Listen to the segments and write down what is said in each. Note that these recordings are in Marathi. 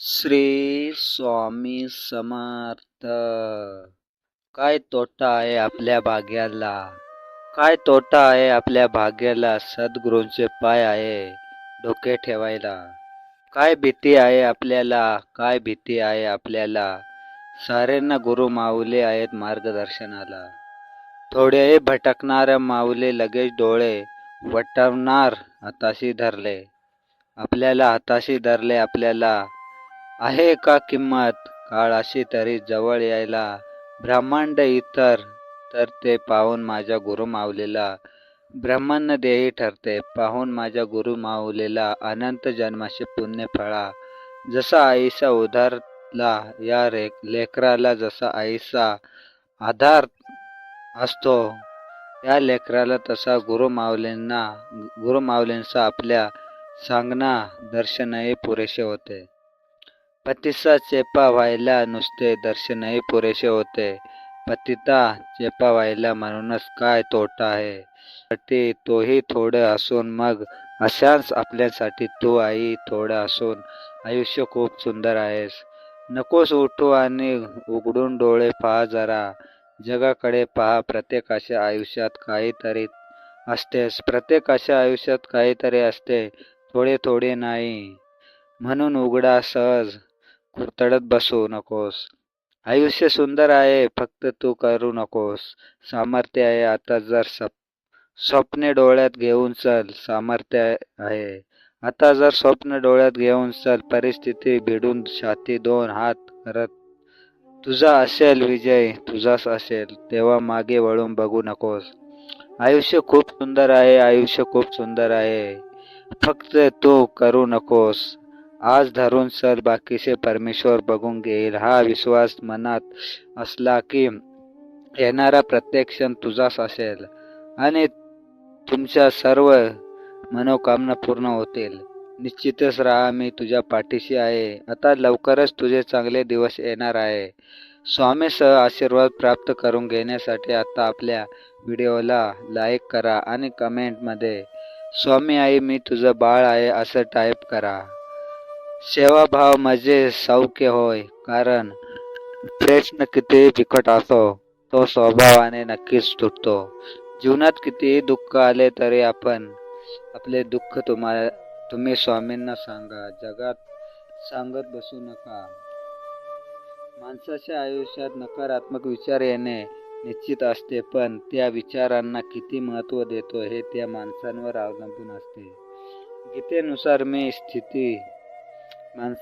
श्री स्वामी समर्थ. काय तोटा आहे आपल्या भाग्याला? काय तोटा आहे आपल्या भाग्याला? सद्गुरूंचे पाय आहे डोके ठेवायला. काय भीती आहे आपल्याला? काय भीती आहे आपल्याला? साऱ्यांना गुरु माऊले आहेत मार्गदर्शनाला. थोडेही भटकणाऱ्या माऊले लगेच डोळे वटवणार हाताशी धरले. आपल्याला हाताशी धरले आपल्याला आहे का किंमत? काळ अशी तरी जवळ यायला. ब्रह्मांड इतर तर ते पाहून माझ्या गुरु मावलेला. ब्रह्मांड देही ठरते पाहून माझ्या गुरु मावलेला अनंत जन्माचे पुण्य फळा. जसा आईचा उधारला या रे लेकराला जसा आईचा आधार असतो या लेकराला तसा गुरु माऊलींना गुरु माऊलींचा आपल्या सांगणा दर्शनही पुरेसे होते. पतीचा चेपा व्हायला नुसते दर्शनही पुरेसे होते. पतिता चेपा व्हायला म्हणूनच काय तोटा आहे? पती तोही थोडं असून मग अशाच आपल्यासाठी तू आई थोडं असून आयुष्य खूप सुंदर आहेस. नकोस उठू आणि उघडून डोळे पहा जरा. जगाकडे पहा प्रत्येकाच्या आयुष्यात काहीतरी असतेस प्रत्येकाच्या आयुष्यात काहीतरी असते. थोडे थोडे नाही. म्हणून उघडा सहज. कुरतडत बसू नकोस. आयुष्य सुंदर आहे फक्त तू करू नकोस. सामर्थ्य आहे आता जर सप स्वप्ने डोळ्यात घेऊन चल सामर्थ्य आहे. आता जर स्वप्न डोळ्यात घेऊन चल परिस्थिती भिडून छाती दोन हात करत. तुझा असेल विजय तुझाच असेल तेव्हा मागे वळून बघू नकोस. आयुष्य खूप सुंदर आहे आयुष्य खूप सुंदर आहे. फक्त तू करू नकोस. आज धरून सर बाकीचे परमेश्वर बघून घेईल. हा विश्वास मनात असला की येणारा प्रत्येक क्षण तुझाच असेल आणि तुमच्या सर्व मनोकामना पूर्ण होतील. निश्चितच राहा मी तुझ्या पाठीशी आहे. आता लवकरच तुझे चांगले दिवस येणार आहे. स्वामीसह आशीर्वाद प्राप्त करून घेण्यासाठी आता आपल्या व्हिडिओला लाईक करा आणि कमेंटमध्ये स्वामी आई मी तुझं बाळ आहे असं टाईप करा. सेवाभाव म्हणजे सौख्य होय कारण प्रश्न किती बिकट असो तो स्वभावाने नक्कीच तुटतो. जीवनात कितीही दुःख आले तरी आपण आपले दुःख तुम्हाला तुम्ही स्वामींना सांगा जगात सांगत बसू नका. माणसाच्या आयुष्यात नकारात्मक विचार येणे निश्चित असते पण त्या विचारांना किती महत्त्व देतो हे त्या माणसांवर अवलंबून असते. गीतेनुसार मी स्थिती माणस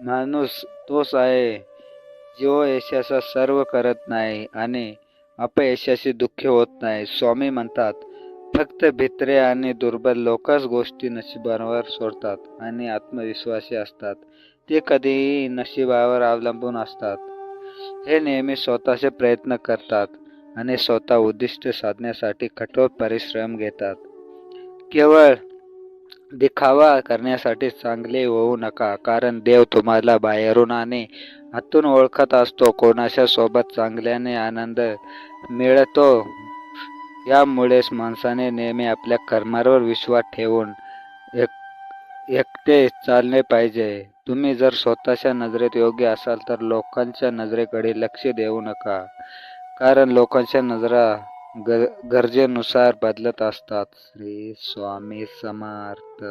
माणूस तोच आहे जो यशाचा सर्व करत नाही आणि अपयशाशी दुःखी होत नाही. स्वामी म्हणतात फक्त भित्रे आणि दुर्बल लोकच गोष्टी नशिबावर सोडतात आणि आत्मविश्वासी असतात. ते कधीही नशिबावर अवलंबून असतात. हे नेहमी स्वतःचे प्रयत्न करतात आणि स्वतः उद्दिष्ट साधण्यासाठी कठोर परिश्रम घेतात. केवळ दिखावा करण्यासाठी चांगले होऊ नका कारण देव तुम्हाला बाहेरून आणि आतून ओळखत असतो. कोणाच्या सोबत चांगल्याने आनंद मिळतो यामुळेच माणसाने नेहमी आपल्या कर्मावर विश्वास ठेवून एक एकटे चालणे पाहिजे. तुम्ही जर स्वतःच्या नजरेत योग्य असाल तर लोकांच्या नजरेकडे लक्ष देऊ नका कारण लोकांच्या नजरा ग गरजेनुसार बदलत असतात. श्री स्वामी समर्थ.